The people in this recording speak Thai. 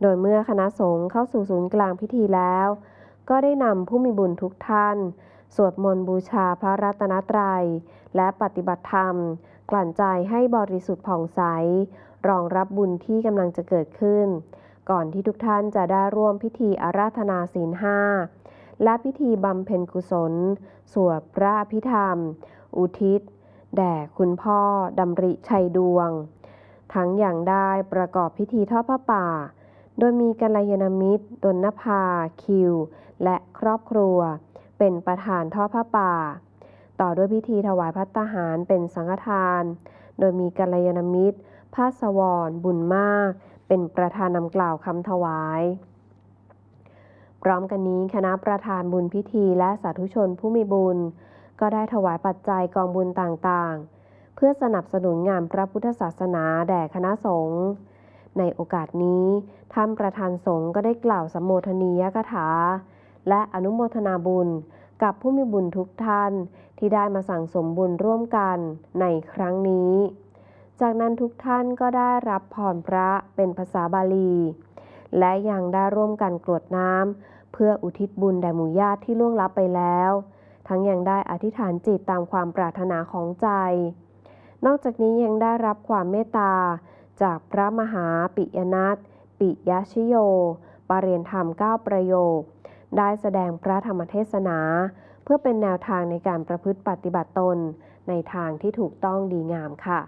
โดยเมื่อคณะสงฆ์เข้าสู่ศูนย์กลางพิธีแล้ว ก็ได้นำผู้มีบุญทุกท่าน สวดมนต์บูชาพระรัตนตรัย และปฏิบัติธรรม กลั่นใจให้บริสุทธิ์ผ่องใส รองรับบุญที่กำลังจะเกิดขึ้น ก่อนที่ทุกท่านจะได้ร่วมพิธีอาราธนาศีลห้าและพิธีบำเพ็ญกุศล สวดพระอภิธรรม อุทิศ แด่คุณพ่อดำริชัยดวง ทั้งอย่างได้ประกอบพิธีทอดผ้าป่า โดยมีกัลยาณมิตรดนนภา คิว และครอบครัว เป็นประธานทอดผ้าป่า ต่อด้วยพิธีถวายพัตตาหารเป็นสังฆทาน โดยมีกัลยาณมิตรภาสวรบุญมาก เป็นประธานนำกล่าวคำถวายพร้อมกันนี้คณะประธานบุญพิธีและสาธุชนผู้มีบุญ ก็ได้ถวายปัจจัยกองบุญต่างๆ เพื่อสนับสนุนงานพระพุทธศาสนาแด่คณะสงฆ์ ในโอกาสนี้ท่านประธานสงฆ์ก็ได้กล่าวสัมโมทนียกถา และอนุโมทนาบุญกับผู้มีบุญทุกท่านที่ได้มาสั่งสมบุญร่วมกันในครั้งนี้ จากนั้นทุกท่านก็ได้รับพรพระเป็นภาษาบาลี และยังได้ร่วมกันกรวดน้ำเพื่ออุทิศบุญแด่หมู่ญาติที่ล่วงลับไปแล้ว ทั้งยังได้อธิษฐานจิตตามความปรารถนาของใจ นอกจากนี้ยังได้รับความเมตตา จากพระมหาปิยนัทปิยชิโยปรเรียนธรรม 9 ประโยค ได้แสดงพระธรรมเทศนา เพื่อเป็นแนวทางในการประพฤติปฏิบัติตน ในทางที่ถูกต้องดีงามค่ะ